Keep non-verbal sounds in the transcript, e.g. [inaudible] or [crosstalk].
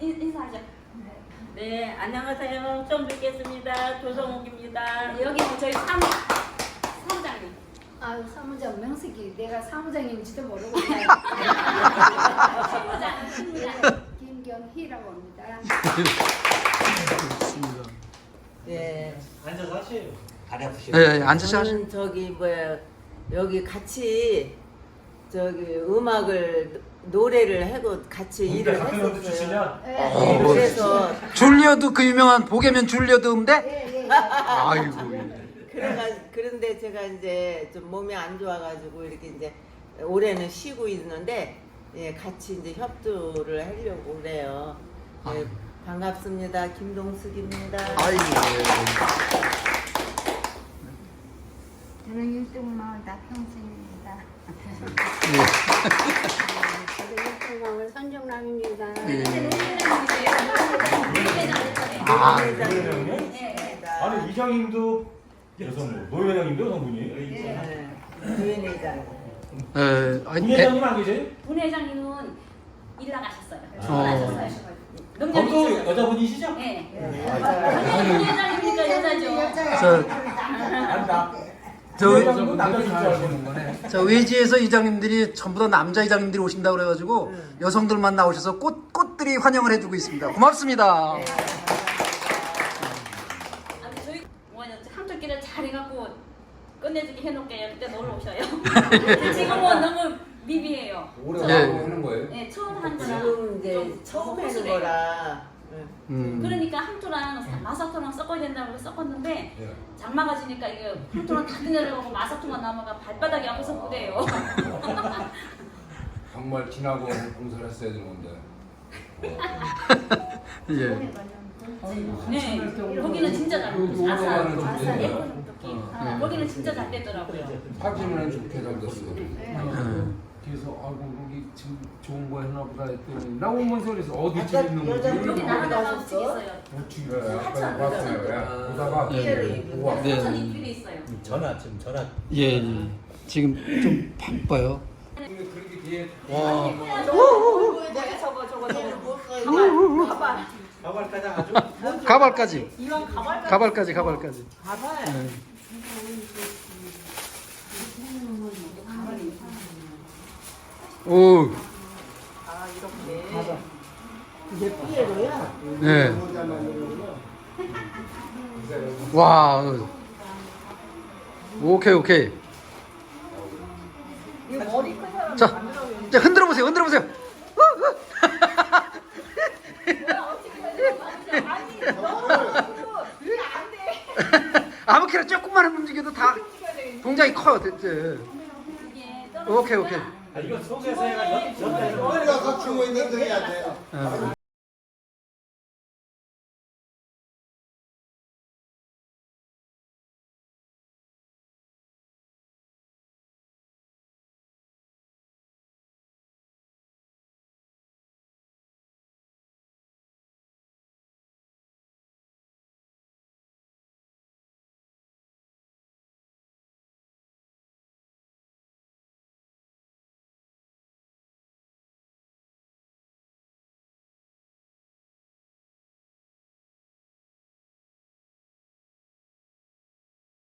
인- 인사하죠. 네, 안녕하세요. 처음 뵙겠습니다. 조성욱입니다. 여기는 저희 사무 사무장님. 아유 사무장 명색이 내가 사무장인지도 모르고 [laughs] 사무장, 사무장. 김경희라고 합니다. 좋습니다. 네. 앉아서 하세요. 다리 아프시고. 예, 예, 앉으셔 하시. 저는 저기 뭐야 여기 같이 저기 음악을 노래를 하고 같이 일을 같은 것도 했었어요. 주시냐? 예, 네, 어, 그래서 줄리어드 그 유명한 보게면 줄리어드 음대? 예, 예. 아이고. 그래가 그런데 제가 이제 좀 몸이 안 좋아가지고 이렇게 이제 올해는 쉬고 있는데 예, 같이 이제 협조를 하려고 그래요. 예, 반갑습니다. 김동숙입니다. 아이고. 저는 율동마을 나평생 율동마을 선정남입니다. 예. 아, 노회장님? 아니 이장님도 여성분, 노회장님도 여성분이. 네, 부인회장. 예, 아니, 대, 부회장님 안 계세요? 분회장님은 일 나가셨어요. 어. 나가셨어요. 거기도 여자분이시죠? 네. 네, 맞아요. 분회장님이니까 여자죠. 저, 안다. 저, 거네. 저 외지에서 이장님들이 전부 다 남자 이장님들이 오신다고 그래가지고 여성들만 나오셔서 꽃, 꽃들이 환영을 해주고 있습니다. 고맙습니다. 아니 저희 뭐냐 한쪽 길을 잘 해갖고 끝내주게 해놓을게요. 그때 놀러 오셔요. 지금은 너무 미비해요. 올해 예. 하는 거예요? 네 처음 한 거라 지금 이제 좀 처음 하는. 거라. 네. 음. 그러니까 항토랑 마사토랑 섞어야 된다고 섞었는데 예. 장마가 지니까 이게 항토랑 다 내려가고 마사토만 남아가 발바닥이 아파서 그래요. [laughs] 정말 지나고 공사를 했어야 되는 건데. [laughs] 예. 네, 거기는 진짜 잘. 아사, 오래가는 좀 아사, 되네요. 예쁜 토끼. 아, 거기는 진짜 잘 됐더라고요. 사진은 좋게 잘 됐어요. 예. 그래서 아이고 여기 지금 좋은 거 했나 보다 했더니 나 오면서 그래서 어디 집 있는 거지? 여자분이 여기 나가-? 움직였어요. 우측에 아까 봤어요. 예. 보다가 예. 우와. 네. 사선 입길에 있어요. 전화 지금 전화. 예, 예. 지금 좀 바빠요. 근데 그렇게 뒤에 와. 저거 저거 저거 가발. 가발까지 아주. 가발까지. 이왕 가발 가발까지, 가발까지. 가발. 예. 오, 아 이렇게. 가발. 이게 피에로야. 네. 와. 오케이, 오케이. 이거 머리 큰 사람. 자, 이제 흔들어 보세요. 흔들어 보세요. [laughs] 아무렇게나 조금만 움직여도 다 동작이 커요. 오케이, 오케이. 아 이거 속에서 해가 연 연대. 우리가 갖추고 있는 등이 안 돼요. 어.